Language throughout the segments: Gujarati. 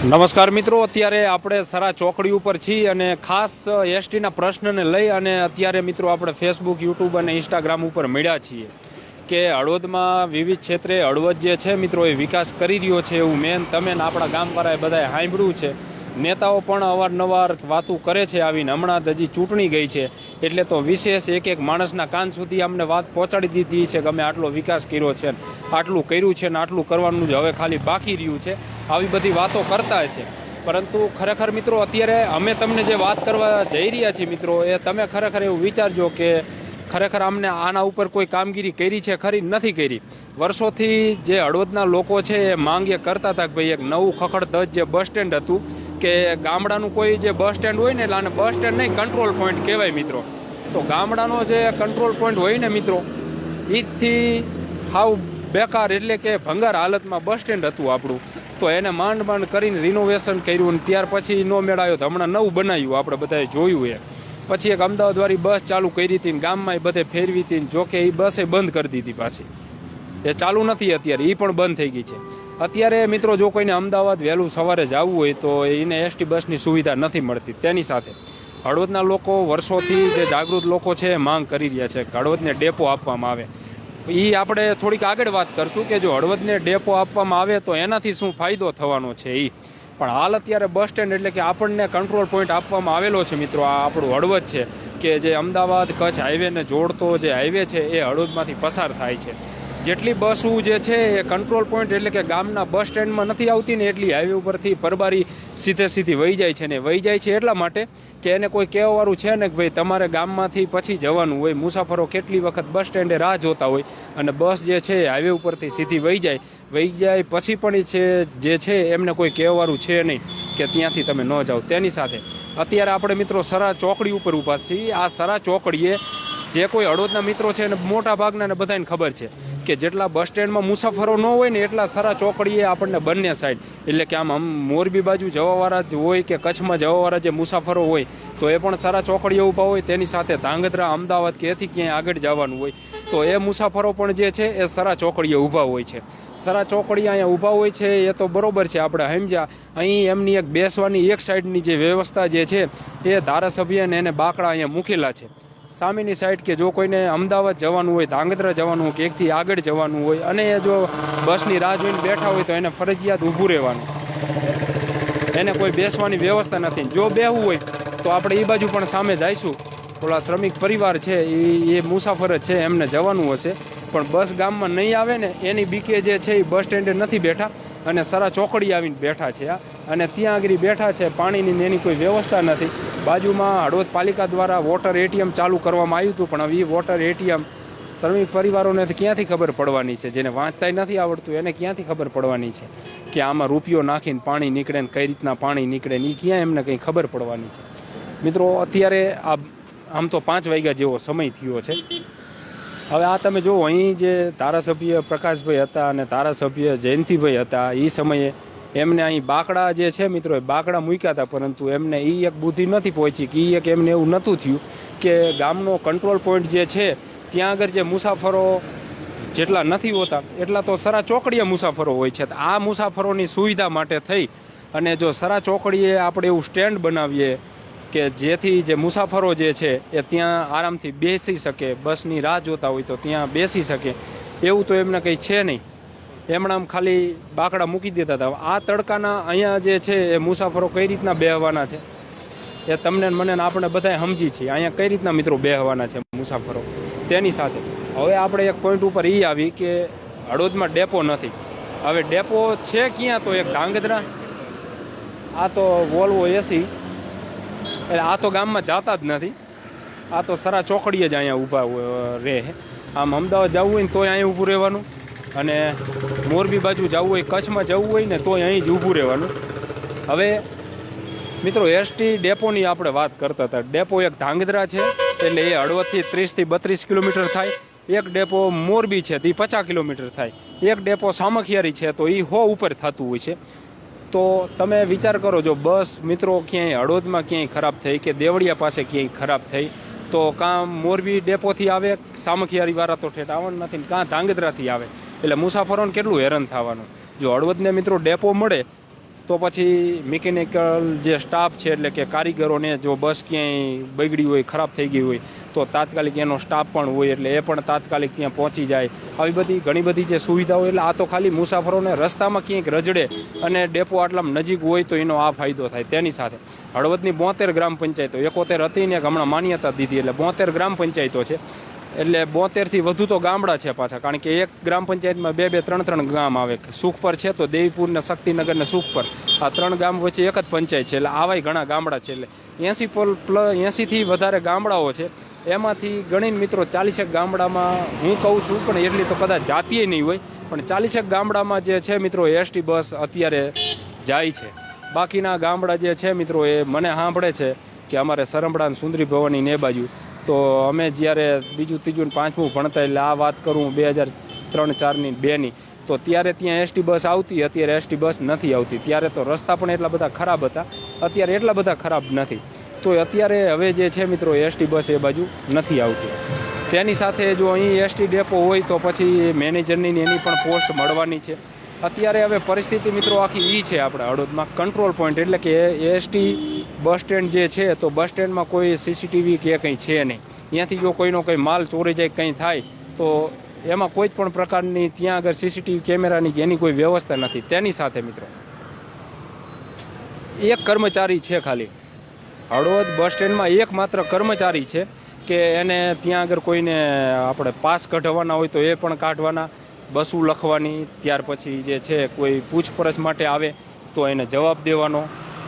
નમસ્કાર મિત્રો, અત્યારે આપણે સરા ચોકડી ઉપર છીએ અને ખાસ એસટીના પ્રશ્નને લઈ અને અત્યારે મિત્રો આપણે ફેસબુક યુટ્યુબ અને ઇન્સ્ટાગ્રામ ઉપર મળ્યા છીએ કે હળવદમાં વિવિધ ક્ષેત્રે હળવદ જે છે મિત્રો એ વિકાસ કરી રહ્યો છે એવું મેન તમે આપણા ગામવાળાએ બધાએ સાંભળ્યું છે. નેતાઓ પણ અવારનવાર વાતો કરે છે આવીને. હમણાં હજી ચૂંટણી ગઈ છે. એટલે તો વિશેષ એક એક માણસના કાન સુધી અમને વાત પહોંચાડી દીધી છે કે અમે આટલો વિકાસ કર્યો છે, આટલું કર્યું છે ને આટલું કરવાનું જ હવે ખાલી બાકી રહ્યું છે. આવી બધી વાતો કરતા છે પરંતુ ખરેખર મિત્રો, અત્યારે અમે તમને જે વાત કરવા જઈ રહ્યા છીએ મિત્રો, એ તમે ખરેખર એવું વિચારજો કે ખરેખર અમને આના ઉપર કોઈ કામગીરી કરી છે ખરી? નથી કરી. વર્ષોથી જે હળવદના લોકો છે એ માંગ એ કરતા હતા કે ભાઈ એક નવું ખખડધજ જે બસ સ્ટેન્ડ હતું કે ગામડાનું કોઈ જે બસ સ્ટેન્ડ હોય ને એટલે આને બસ સ્ટેન્ડ નહીં કંટ્રોલ પોઈન્ટ કહેવાય મિત્રો. તો ગામડાનો જે કંટ્રોલ પોઈન્ટ હોય ને મિત્રો એથી હાવ બેકાર એટલે કે ભંગાર હાલતમાં બસ સ્ટેન્ડ હતું આપણું. તો એને માંડ માંડ કરીને રિનોવેશન કર્યું ને ત્યાર પછી નો મેળાયો તો હમણાં નવું બનાવ્યું આપણે બધાએ જોયું એ. પછી એક અમદાવાદવાળી બસ ચાલુ કરી હતી ને ગામમાં એ બધે ફેરવી હતી જોકે એ બસે બંધ કરી દીધી પાછી. એ ચાલુ નથી અત્યારે એ પણ બંધ થઈ ગઈ છે. અત્યારે મિત્રો જો કોઈને અમદાવાદ વહેલું સવારે જવું હોય તો એને એસટી બસની સુવિધા નથી મળતી. તેની સાથે હળવદના લોકો વર્ષોથી જે જાગૃત લોકો છે માંગ કરી રહ્યા છે હળવદને ડેપો આપવામાં આવે. એ આપણે થોડીક આગળ વાત કરશું કે જો હળવદને ડેપો આપવામાં આવે તો એનાથી શું ફાયદો થવાનો છે એ પણ હાલ અત્યારે બસ સ્ટેન્ડ એટલે કે આપણને કંટ્રોલ પોઈન્ટ આપવામાં આવેલો છે મિત્રો, આ આપણું હળવદ છે કે જે અમદાવાદ કચ્છ હાઈવેને જોડતો જે હાઈવે છે એ હળવદમાંથી પસાર થાય છે. જેટલી બસો જે છે એ કંટ્રોલ પોઈન્ટ એટલે કે ગામના બસ સ્ટેન્ડમાં નથી આવતી ને એટલી હાઈવે ઉપરથી પરબારી સીધે સીધી વહી જાય છે ને વહી જાય છે એટલા માટે કે એને કોઈ કહેવાવાળું છે ને કે ભાઈ તમારે ગામમાંથી પછી જવાનું હોય, મુસાફરો કેટલી વખત બસ સ્ટેન્ડે રાહ જોતા હોય અને બસ જે છે હાઈવે ઉપરથી સીધી વહી જાય વહી જાય પછી પણ છે, જે છે એમને કોઈ કહેવાવાળું છે નહીં કે ત્યાંથી તમે ન જાઓ. તેની સાથે અત્યારે આપણે મિત્રો સરા ચોકડી ઉપર ઊભા છીએ. આ સરા ચોકડીએ જે કોઈ હળવદના મિત્રો છે એને મોટા ભાગના બધાને ખબર છે. કે જેટલા બસ સ્ટેન્ડમાં મુસાફરો ન હોય ને એટલા સારા ચોકડીએ આપણને બંને સાઈડ એટલે કે આમ આમ મોરબી બાજુ જવાવાળા જ હોય કે કચ્છમાં જવાવાળા જે મુસાફરો હોય, તો એ પણ સારા ચોકડીઓ ઊભા હોય. તેની સાથે ધાંગધ્રા, અમદાવાદ કે એથી ક્યાંય આગળ જવાનું હોય, તો એ મુસાફરો પણ જે છે એ સરા ચોકડીએ ઊભા હોય છે. સરા ચોકડી અહીંયા ઊભા હોય છે એ તો બરોબર છે આપણે સમજ્યા. અહીં એમની એક બેસવાની એક સાઈડની જે વ્યવસ્થા જે છે એ ધારાસભ્ય અને એને બાકડા અહીંયા મૂકેલા છે. સામેની સાઈડ કે જો કોઈને અમદાવાદ જવાનું હોય, ધાંગધ્રા જવાનું હોય કે એકથી આગળ જવાનું હોય અને એ જો બસની રાહ જોઈને બેઠા હોય તો એને ફરજિયાત ઊભું રહેવાનું. એને કોઈ બેસવાની વ્યવસ્થા નથી. જો બેહવું હોય તો આપણે એ બાજુ પણ સામે જઈશું. ઓલા શ્રમિક પરિવાર છે એ એ મુસાફર જ છે, એમને જવાનું હશે. પણ બસ ગામમાં નહીં આવે ને, એની બીકે જે છે એ બસ સ્ટેન્ડે નથી બેઠા અને સરા ચોકડી આવીને બેઠા છે આ. અને ત્યાં આગળ બેઠા છે, પાણીની એની કોઈ વ્યવસ્થા નથી. બાજુમાં હળવદ પાલિકા દ્વારા વોટર એટીએમ ચાલુ કરવામાં આવ્યું હતું, પણ હવે એ વોટર એટીએમ શ્રમિક પરિવારોને ક્યાંથી ખબર પડવાની છે? જેને વાંચતાય નથી આવડતું, એને ક્યાંથી ખબર પડવાની છે કે આમાં રૂપિયો નાખીને પાણી નીકળે ને કઈ રીતના પાણી નીકળે ને એ ક્યાં એમને કંઈ ખબર પડવાની છે? મિત્રો, અત્યારે આ આમ તો પાંચ વાગ્યા જેવો સમય થયો છે. હવે આ તમે જુઓ, અહીં જે ધારાસભ્ય પ્રકાશભાઈ હતા અને ધારાસભ્ય જયંતિભાઈ હતા એ સમયે એમને અહીં બાકડા જે છે મિત્રો, એ બાકડા મૂક્યા હતા, પરંતુ એમને એ એક બુદ્ધિ નથી પહોંચી કે એ એક એમને એવું નહોતું થયું કે ગામનો કંટ્રોલ પોઈન્ટ જે છે, ત્યાં આગળ જે મુસાફરો જેટલા નથી હોતા, એટલા તો સરા ચોકડીએ મુસાફરો હોય છે. આ મુસાફરોની સુવિધા માટે થઈ અને જો સરા ચોકડીએ આપણે એવું સ્ટેન્ડ બનાવીએ કે જેથી જે મુસાફરો જે છે, એ ત્યાં આરામથી બેસી શકે, બસની રાહ જોતા હોય તો ત્યાં બેસી શકે. એવું તો એમને કંઈ છે નહીં. એમણે આમ ખાલી બાકડા મૂકી દેતા હતા. આ તડકાના અહીંયા જે છે એ મુસાફરો કઈ રીતના બેહવાના છે? એ તમને મને આપણે બધા સમજી છીએ. અહીંયા કઈ રીતના મિત્રો બેહવાના છે મુસાફરો? તેની સાથે. હવે આપણે એક પોઈન્ટ ઉપર એ આવી કે હળોદમાં ડેપો નથી. હવે ડેપો છે ક્યાં તો એક ધાંગધ્રા? આ તો વોલ્વો એસી. એટલે આ તો ગામમાં જતા જ નથી. આ તો સરા ચોકડીએ જ અહીંયા ઊભા રહે આમ અમદાવાદ જવું હોય ને તોય અહીંયા ઊભું રહેવાનું. અને મોરબી બાજુ જવું હોય, કચ્છમાં જવું હોય ને, તોય અહીં જ ઊભું રહેવાનું. હવે, મિત્રો, એસટી ડેપોની આપણે વાત કરતા હતા. ડેપો એક ધાંગધ્રા છે, એટલે એ હળવદથી ત્રીસથી બત્રીસ કિલોમીટર થાય. એક ડેપો મોરબી છે, તે પચાસ કિલોમીટર થાય. એક ડેપો સામખિયારી છે, તો એ હો ઉપર થતું હોય છે. તો તમે વિચાર કરો, જો બસ, મિત્રો, ક્યાંય હળવદમાં ક્યાંય ખરાબ થઈ કે દેવળિયા પાસે ક્યાંય ખરાબ થઈ, તો કાં મોરબી ડેપોથી આવે સામખિયારી વાળા તો ઠેઠ આવવાનું નથી ને કાં ધાંગધ્રાથી આવે. એટલે મુસાફરોને કેટલું હેરાન થવાનું? જો હળવદને મિત્રો ડેપો મળે, તો પછી મિકેનિકલ જે સ્ટાફ છે, એટલે કે કારીગરોને જો બસ ક્યાંય બગડી હોય, ખરાબ થઈ ગઈ હોય, તો તાત્કાલિક એનો સ્ટાફ પણ હોય, એટલે એ પણ તાત્કાલિક ત્યાં પહોંચી જાય. આવી બધી ઘણી બધી જે સુવિધાઓ, એટલે આ તો ખાલી મુસાફરોને રસ્તામાં ક્યાંક રજડે અને ડેપો આટલામાં નજીક હોય, તો એનો આ ફાયદો થાય. તેની સાથે હળવદની બોતેર ગ્રામ પંચાયતો, એકોતેર હતી ને હમણાં માન્યતા દીધી, એટલે બોતેર ગ્રામ પંચાયતો છે. એટલે બોતેરથી વધુ તો ગામડા છે પાછા, કારણ કે એક ગ્રામ પંચાયતમાં બે બે ત્રણ ત્રણ ગામ આવે. સુખપર છે તો દેવીપુર ને શક્તિનગર ને સુખપર આ ત્રણ ગામ વચ્ચે એક જ પંચાયત છે, એટલે આવાય ઘણા ગામડા છે. એટલે એંસી પ્લસ એંસીથી વધારે ગામડાઓ છે. એમાંથી ગણીને મિત્રો ચાલીસેક ગામડામાં હું કહું છું, પણ એટલી તો કદાચ જાતીય નહીં હોય, પણ ચાલીસેક ગામડામાં જે છે મિત્રો એસટી બસ અત્યારે જાય છે. બાકીના ગામડા જે છે મિત્રો એ મને સાંભળે છે કે અમારે સરંબડા અને સુંદરી ભવાની ને બાજુ તો અમે જ્યારે બીજું ત્રીજું ને પાંચમું ભણતા એટલે આ વાત કરું બે હજાર ત્રણ ચારની બેની, તો ત્યારે ત્યાં એસટી બસ આવતી, અત્યારે એસટી બસ નથી આવતી. ત્યારે તો રસ્તા પણ એટલા બધા ખરાબ હતા. અત્યારે એટલા બધા ખરાબ નથી. તો અત્યારે હવે જે છે મિત્રો, એસટી બસ એ બાજુ નથી આવતી. તેની સાથે જો અહીં એસટી ડેપો હોય તો પછી મેનેજરની એની પણ પોસ્ટ મળવાની છે. અત્યારે હવે પરિસ્થિતિ મિત્રો આખી એ છે આપણે હળવદમાં કંટ્રોલ પોઈન્ટ એટલે કે એસટી બસ સ્ટેન્ડ જે છે, તો બસ સ્ટેન્ડમાં કોઈ સીસીટીવી કે કંઈ છે નહીં. ત્યાંથી જો કોઈનો કંઈ માલ ચોરી જાય કંઈ થાય, તો એમાં કોઈ પણ પ્રકારની ત્યાં આગળ સીસીટીવી કેમેરાની એની કોઈ વ્યવસ્થા નથી. તેની સાથે મિત્રો. એક કર્મચારી છે ખાલી. હળવદ બસ સ્ટેન્ડમાં એક માત્ર કર્મચારી છે કે એને ત્યાં આગળ કોઈને આપણે પાસ કઢાવવાના હોય તો એ પણ કાઢવાના. બસું લખવાની, ત્યાર પછી જે છે કોઈ પૂછપરછ માટે આવે તો એને જવાબ દેવાનો.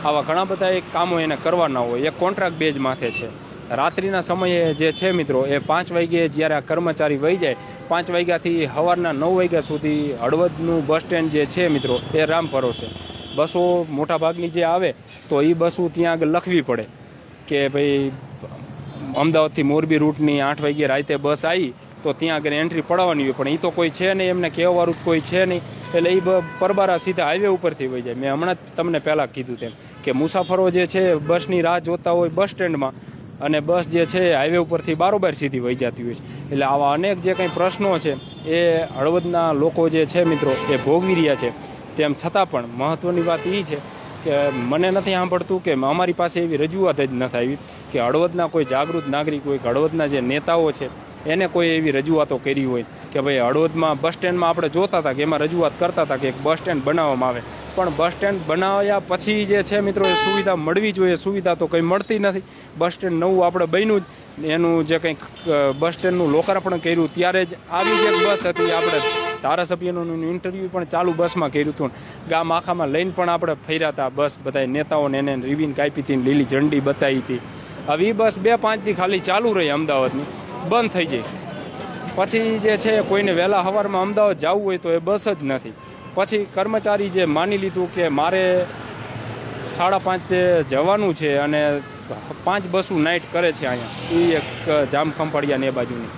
આવા ઘણા બધા એક કામો એને કરવાના હોય. એ કોન્ટ્રાક્ટ બેઝ માથે છે. રાત્રિના સમયે જે છે મિત્રો, એ પાંચ વાગ્યે જ્યારે આ કર્મચારી વહી જાય, પાંચ વાગ્યાથી સવારના નવ વાગ્યા સુધી હળવદનું બસ સ્ટેન્ડ જે છે મિત્રો, એ રામ છે બસો મોટાભાગની જે આવે, તો એ બસો ત્યાં આગળ લખવી પડે. કે ભાઈ, અમદાવાદથી મોરબી રૂટની આઠ વાગ્યે રાતે બસ આવી તો ત્યાં આગળ એન્ટ્રી પડાવવાની હોય. પણ એ તો કોઈ છે નહીં, એમને કહેવાવાળું કોઈ છે નહીં. એટલે એ પરબારા સીધા હાઈવે ઉપરથી વહી જાય. મેં હમણાં જ તમને પહેલાં કીધું તેમ કે મુસાફરો જે છે, બસની રાહ જોતા હોય બસ સ્ટેન્ડમાં અને બસ જે છે હાઈવે ઉપરથી બારોબાર સીધી વહી જતી હોય છે. એટલે આવા અનેક જે કંઈ પ્રશ્નો છે, એ હળવદના લોકો જે છે મિત્રો, એ ભોગવી રહ્યા છે. તેમ છતાં પણ મહત્ત્વની વાત એ છે કે મને નથી સાંભળતું કે અમારી પાસે એવી રજૂઆત જ નથી આવી કે હળવદના કોઈ જાગૃત નાગરિક હોય, કે હળવદના જે નેતાઓ છે, એને કોઈ એવી રજૂઆતો કરી હોય કે ભાઈ હળવદમાં બસ સ્ટેન્ડમાં આપણે જોતા હતા કે એમાં રજૂઆત કરતા હતા કે એક બસ સ્ટેન્ડ બનાવવામાં આવે. પણ બસ સ્ટેન્ડ બનાવ્યા પછી જે છે મિત્રો, એ સુવિધા મળવી જોઈએ. સુવિધા તો કંઈ મળતી નથી. બસ સ્ટેન્ડ નવું આપણે બન્યું જ. એનું જે કંઈક બસ સ્ટેન્ડનું લોકાર્પણ કર્યું, ત્યારે જ આવી જ એક બસ હતી આપણે ધારાસભ્યનું ઇન્ટરવ્યૂ પણ ચાલુ બસમાં કર્યું હતું. ગામ આખામાં લઈને પણ આપણે ફર્યા હતા. બસ બધા નેતાઓને એને રિબિન કાપી હતી લીલી ઝંડી બતાવી હતી. હવે એ બસ બે પાંચથી ખાલી ચાલુ રહી અમદાવાદની. બંધ થઈ ગઈ પછી જે છે કોઈને વહેલા સવારમાં અમદાવાદ જવું હોય તો એ બસ જ નથી. પછી કર્મચારી જે માની લીધું કે મારે સાડા પાંચે જવાનું છે અને પાંચ બસો નાઇટ કરે છે અહીંયા. એ એક જામ ખંભાળિયા ને એ બાજુની.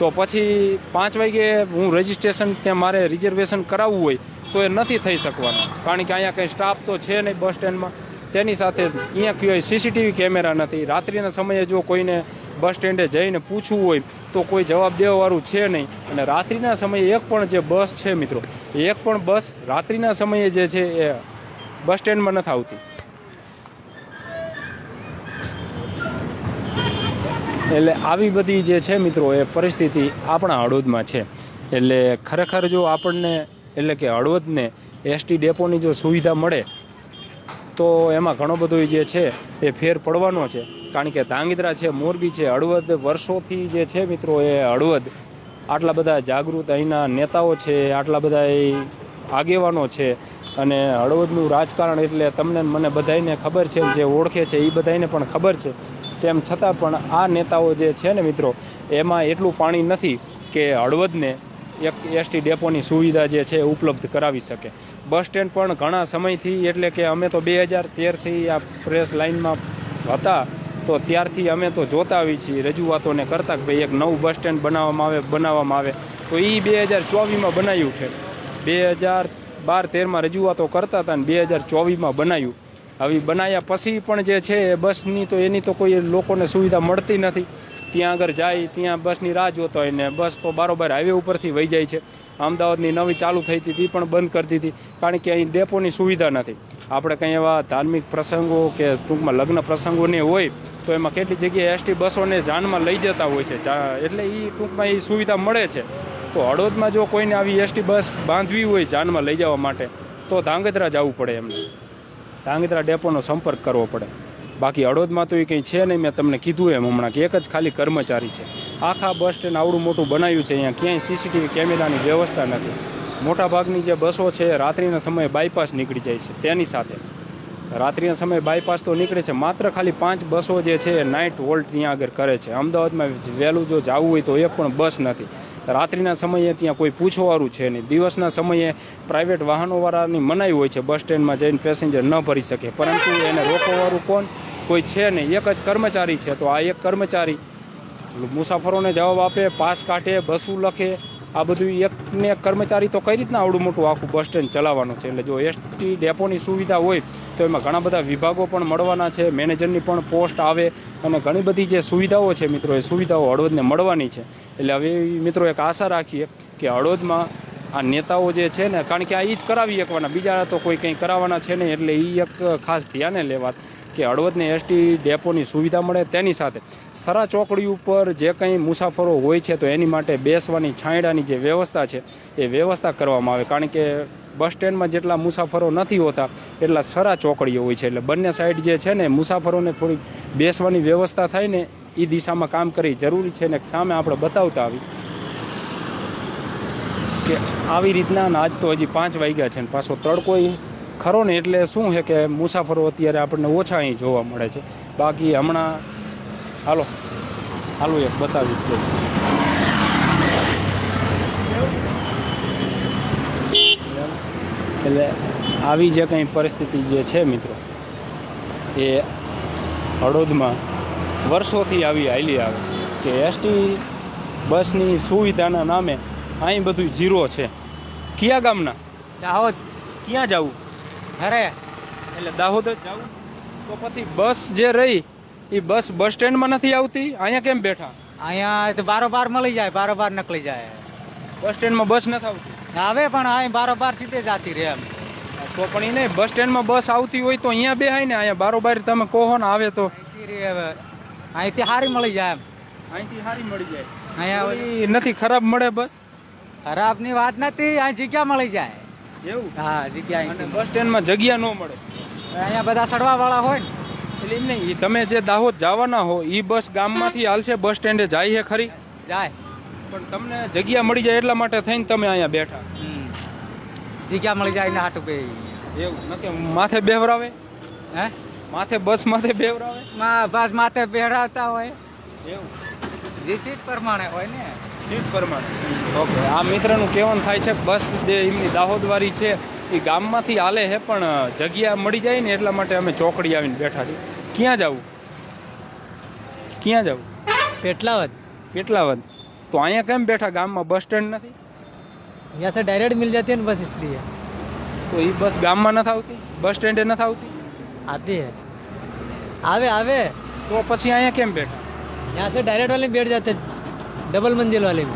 તો પછી પાંચ વાગે હું રજિસ્ટ્રેશન ત્યાં મારે રિઝર્વેશન કરાવવું હોય તો એ નથી થઈ શકવાનું. કારણ કે અહીંયા કંઈ સ્ટાફ તો છે નહીં બસ સ્ટેન્ડમાં તેની સાથે અહીંયા કોઈ સીસીટીવી કેમેરા નથી. રાત્રિના સમયે જો કોઈને બસ સ્ટેન્ડે જઈને પૂછવું હોય તો કોઈ જવાબ દેવાવાળું છે નહીં. અને રાત્રિના સમયે એક પણ જે બસ છે મિત્રો, એક પણ બસ રાત્રિના સમયે જે છે એ બસ સ્ટેન્ડમાં નથી આવતી. એટલે આવી બધી જે છે મિત્રો, એ પરિસ્થિતિ આપણા હળવદમાં છે. એટલે ખરેખર જો આપણને, એટલે કે હળવદને એસટી ડેપોની જો સુવિધા મળે, તો એમાં ઘણો બધો જે છે, એ ફેર પડવાનો છે. કારણ કે ધાંગધ્રા છે, મોરબી છે, હળવદ વર્ષોથી જે છે મિત્રો, એ હળવદ આટલા બધા જાગૃત અહીંના નેતાઓ છે, આટલા બધા એ આગેવાનો છે. અને હળવદનું રાજકારણ એટલે તમને મને બધાને ખબર છે, જે ઓળખે છે, એ બધાને પણ ખબર છે. તેમ છતાં પણ આ નેતાઓ જે છે ને મિત્રો, એમાં એટલું પાણી નથી કે હળવદને એક એસટી ડેપોની સુવિધા જે છે ઉપલબ્ધ કરાવી શકે. બસ સ્ટેન્ડ પણ ઘણા સમયથી, એટલે કે અમે તો બે હજાર તેરથી આ પ્રેસ લાઇનમાં હતા, તો ત્યારથી અમે તો જોતા આવી છીએ, રજૂઆતોને કરતા કે ભાઈ એક નવું બસ સ્ટેન્ડ બનાવવામાં આવે બનાવવામાં આવે. તો એ બે હજાર ચોવીસમાં બનાવ્યું છે. બે હજાર બાર તેરમાં રજૂઆતો કરતા હતા ને બે હજાર ચોવીસમાં બનાવ્યું હવે બનાવ્યા પછી પણ જે છે એ બસની તો એની તો કોઈ લોકોને સુવિધા મળતી નથી. ત્યાં આગળ જાય, ત્યાં બસની રાહ જોતો હોય ને બસ તો બારોબાર હાઈવે ઉપરથી વહી જાય છે. અમદાવાદની નવી ચાલુ થઈ હતી પણ બંધ કરી દીધી. કારણ કે અહીં ડેપોની સુવિધા નથી. આપણે કંઈ એવા ધાર્મિક પ્રસંગો કે ટૂંકમાં લગ્ન પ્રસંગોને હોય, તો એમાં કેટલી જગ્યાએ એસટી બસોને જાનમાં લઈ જતા હોય છે. એટલે એ ટૂંકમાં એ સુવિધા મળે છે. તો હળવદમાં જો કોઈને આવી એસટી બસ બાંધવી હોય જાનમાં લઈ જવા માટે, તો ધાંગધ્રા જવું પડે એમને. ધાંગધ્રા ડેપોનો સંપર્ક કરવો પડે. બાકી હળવદમાં તો એ કંઈ છે નહીં, મેં તમને કીધું એમ હમણાં કે એક જ ખાલી કર્મચારી છે. આખા બસ સ્ટેન્ડ આવડું મોટું બનાવ્યું છે, અહીંયા ક્યાંય સીસીટીવી કેમેરાની વ્યવસ્થા નથી. મોટાભાગની જે બસો છે એ રાત્રિના સમયે બાયપાસ નીકળી જાય છે, તેની સાથે. રાત્રિના સમયે બાયપાસ તો નીકળે છે, માત્ર ખાલી પાંચ બસો જે છે, એ નાઇટ વોલ્ટ ત્યાં આગળ કરે છે. અમદાવાદમાં વહેલું જો જવું હોય તો એક પણ બસ નથી. રાત્રિના સમયે ત્યાં કોઈ પૂછવાવાળું છે નહીં. દિવસના સમયે પ્રાઇવેટ વાહનોવાળાની મનાઈ હોય છે બસ સ્ટેન્ડમાં જઈને પેસેન્જર ન ભરી શકે. પરંતુ એને રોકવાવાળું કોણ? કોઈ છે નહીં. એક જ કર્મચારી છે. તો આ એક કર્મચારી મુસાફરોને જવાબ આપે, પાસ કાઢે, બસું લખે આ બધું એકને એક કર્મચારી તો કઈ રીતના આવડું મોટું આખું બસ સ્ટેન્ડ ચલાવવાનું છે? એટલે જો એસટી ડેપોની સુવિધા હોય, તો એમાં ઘણા બધા વિભાગો પણ મળવાના છે મેનેજરની પણ પોસ્ટ આવે, અને ઘણી બધી જે સુવિધાઓ છે મિત્રો, એ સુવિધાઓ હળવદને મળવાની છે. એટલે હવે મિત્રો એક આશા રાખીએ કે હળવદમાં આ નેતાઓ જે છે ને, કારણ કે આ એ જ કરાવી શકવાના બીજા તો કોઈ કંઈ કરાવવાના છે નહીં, એટલે એ એક ખાસ ધ્યાને લેવા કે હળવદને એસટી ડેપોની સુવિધા મળે તેની સાથે સરા ચોકડી ઉપર જે કંઈ મુસાફરો હોય છે તો એની માટે બેસવાની છાંયડાની જે વ્યવસ્થા છે એ વ્યવસ્થા કરવામાં આવે. કારણ કે બસ સ્ટેન્ડમાં જેટલા મુસાફરો નથી હોતા એટલા સરા ચોકડીઓ હોય છે. એટલે બંને સાઈડ જે છે ને મુસાફરોને થોડી બેસવાની વ્યવસ્થા થાય ને એ દિશામાં કામ કરી જરૂરી છે ને સામે આપણે બતાવતા આવી કે આવી રીતના આજ તો હજી પાંચ વાગ્યા છે ને પાછો તડકો ય ખરો ને એટલે શું છે કે મુસાફરો અત્યારે આપણને ઓછા અહીં જોવા મળે છે. બાકી હમણાં હાલો હાલો એક બતાવી દઉં. એટલે આવી જે કંઈ પરિસ્થિતિ જે છે મિત્રો એ હળોદમાં વર્ષોથી આવી હાલી આવે કે એસટી બસની સુવિધાના નામે અહીં બધું જીરો છે. કયા ગામના? દાહોદ. ક્યાં જવું? અરે એટલે દાહોદ જ જવું તો પછી બસ જે રહી એ બસ બસ સ્ટેન્ડમાં નથી આવતી? અહીંયા કેમ બેઠા? અહીંયા તો બારોબાર મળી જાય બારોબાર નકળી જાય. બસ સ્ટેન્ડમાં બસ નથી આવતી? આવે પણ અહીં બારોબાર સીધે જાતી રહે એમ. તો પણ એ નહીં બસ સ્ટેન્ડમાં બસ આવતી હોય તો અહીંયા બેહાય ને અહીંયા બારોબાર તમે કહો ને આવે તો. અહીંથી સારી મળી જાય એમ. અહીંથી સારી મળી જાય. અહીંયા નથી ખરાબ મળે બસ? ખરાબની વાત નથી અહીં જગ્યા મળી જાય. એવું? હા જગ્યા અને બસ સ્ટેન્ડમાં જગ્યા ન મળે. અહીંયા બધા સડવા વાળા હોય ને. એટલે એમ નહીં તમે જે દાહોદ જવાના હો એ બસ ગામમાંથી હાલશે બસ સ્ટેન્ડે જાય છે ખરી? જાય. પણ તમને જગ્યા મળી જાય એટલા માટે થઈને તમે અહીંયા બેઠા. જગ્યા મળી જાય ને હાટું એવું નથી માથે બેવરાવે? હે? માથે બસ માથે બેવરાવે? માં બસ માથે બેહરાવતા હોય. એવું. જે પ્રમાણે હોય ને. સીટ પ્રમાણે ઓકે આ મિત્રનું કહેવાનું થાય છે કે બસ જે એમની દાહોદવાળી છે એ ગામમાંથી હાલે છે પણ જગ્યા મળી જાય ને એટલા માટે અમે ચોકડી આવીને બેઠા છીએ ક્યાં જવું ક્યાં જવું पेटलावत કેટલાવદ તો અહીંયા કેમ બેઠા ગામમાં બસ સ્ટેન્ડ નથી यहाँ से डायरेक्ट मिल जाती है ना बस इसलिए તો એ બસ ગામમાં નથી આવતી બસ સ્ટેન્ડે નથી આવતી आती है आवे आवे તો પછી અહીંયા કેમ બેઠા यहाँ से डायरेक्ट वाले में बैठ जाते ડબલ મંજિલ વાળી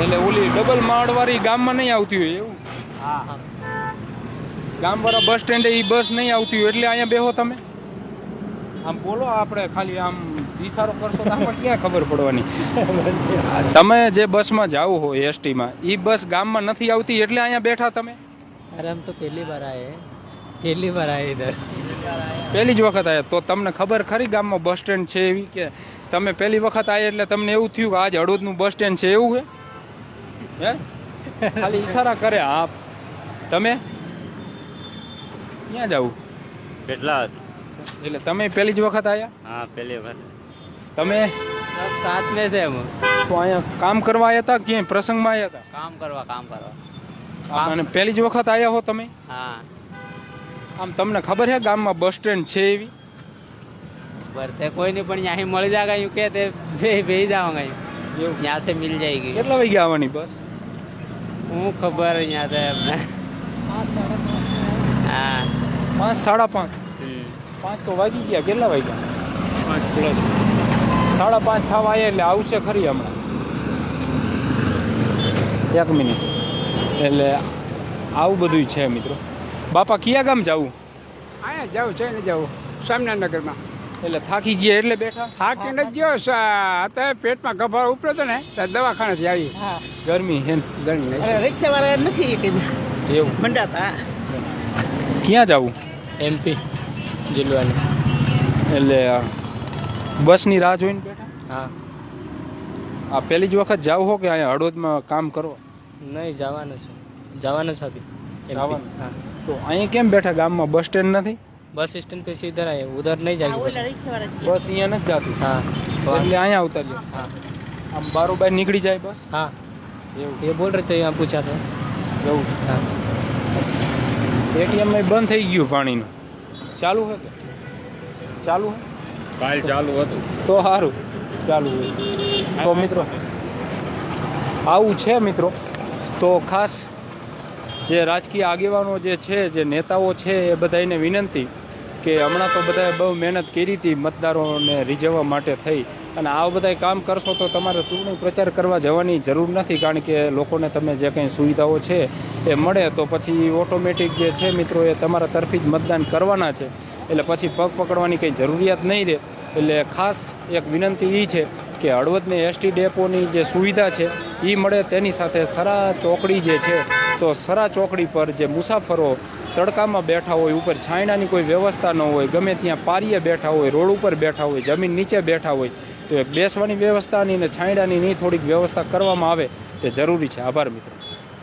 એટલે ઓલી ડબલ માળ વાળી ગામમાં નહીં આવતી હોય એવું? હા ગામવાળા બસ સ્ટેન્ડે એ બસ નહીં આવતી હોય એટલે અહીંયા બેહો તમે? આમ બોલો આપણે ખાલી આમ ઈશારો કરશો તો આમાં ક્યાં ખબર પડવાની? તમે જે બસમાં જાવ હોય એસટીમાં એ બસ ગામમાં નથી આવતી એટલે અહીંયા બેઠા તમે? અરે આમ તો પહેલી વાર આવે પહેલી વાર આવ્યા ઇધર પહેલી જ વખત આવ્યા તો તમને ખબર ખરી ગામમાં બસ સ્ટેન્ડ છે એવી કે તમે પહેલી વખત આવ્યા એટલે તમને એવું થયું કે આજ હળવદનું બસ સ્ટેન્ડ છે એવું છે હે? ખાલી ઈશારા કરે હા તમે? ક્યાં જવું? કેટલા? એટલે તમે પહેલી જ વખત આવ્યા હા પહેલી વખત. તમે? સાથ મે છે એમ. તો અહીંયા કામ કરવા આવ્યા હતા કે પ્રસંગમાં આવ્યા હતા કામ કરવા કામ કરવા. અને પહેલી જ વખત આવ્યા હો તમે? હા. આમ તમને ખબર છે ગામમાં બસ સ્ટેન્ડ છે એવી भरते कोई नहीं पर यहाँ ही मर जाएगा यूँ कहते भे भेज जाऊंगा એવું यहाँ से मिल जाएगी કેટલા વાગે આવવાની બસ હું ખબર અહીંયા તો એમને હા પાંચ સાડા પાંચ હમ. પાંચ તો વાગી ગયા કેટલા વાગ્યા પ્લસ સાડા પાંચ થવા આવ્યા એટલે આવશે ખરી હમણાં એક મિનિટ એટલે આવું બધું છે મિત્રો બાપા કયા ગામ જવું? અહીંયા જવું છે ને જાઉં. સ્વામિનારાયણનગરમાં. એટલે થાકી ગયા એટલે બેઠા? થાકી નથી ગયો અત્યારે પેટમાં ગભાર ઉપડ્યો હતો ને ત્યારે દવાખાનેથી આવી ગરમી હે ને? ગરમી. રિક્ષા વાળા નથી એવું? મંડાતા. ક્યાં જવું? એમપી જિલ્લાની. એટલે બસની રાહ જોઈને બેઠા? હા. આ પહેલી જ વખત જાવ હો કે અહીંયા હળવદમાં કામ કરો નહીં જવાનું છે. જવાનું છે? હા. તો અહીં કેમ બેઠા? ગામમાં બસ સ્ટેન્ડ નથી? બસ સ્ટેન્ડ પે સીધા આયે ઉધર નહીં જાય. બસ અહીંયા નથી જાતી? હા. એટલે અહીંયા ઉતારજો. હા. આમ બારો બાય નીકળી જાય બસ હા. એવું. એ બોલ રહે છે અહીંયા પૂછ્યા તો એવું. હા. એટીએમ બંધ થઈ ગયું પાણીનું. ચાલુ હે કે? ચાલુ હે? કાલ ચાલુ હતું. તો સારું ચાલુ તો મિત્રો આવું છે મિત્રો. તો ખાસ જે રાજકીય આગેવાનો જે છે, જે નેતાઓ છે, એ બધાને વિનંતી કે હમણાં તો બધાએ બહુ મહેનત કરી હતી મતદારોને રીઝવવા માટે થઈ. અને આ બધા કામ કરશો તો તમારે ચૂંટણી પ્રચાર કરવા જવાની જરૂર નથી, કારણ કે લોકોને તમે જે કંઈ સુવિધાઓ છે એ મળે તો પછી ઓટોમેટિક જે છે મિત્રો, એ તમારા તરફી જ મતદાન કરવાના છે. એટલે પછી પગ પકડવાની કંઈ જરૂરિયાત નહીં રહે. એટલે ખાસ એક વિનંતી એ છે કે હળવદને એસટી ડેપોની જે સુવિધા છે એ મળે તેની સાથે સરા ચોકડી જે છે, તો સરા ચોકડી પર જે મુસાફરો તડકામાં બેઠા હોય, ઉપર છાંયડાની કોઈ વ્યવસ્થા ન હોય, ગમે ત્યાં પારીએ બેઠા હોય, રોડ ઉપર બેઠા હોય, જમીન નીચે બેઠા હોય, તો એ બેસવાની વ્યવસ્થાની ને છાંયડાની થોડીક વ્યવસ્થા કરવામાં આવે તે જરૂરી છે. આભાર મિત્રો.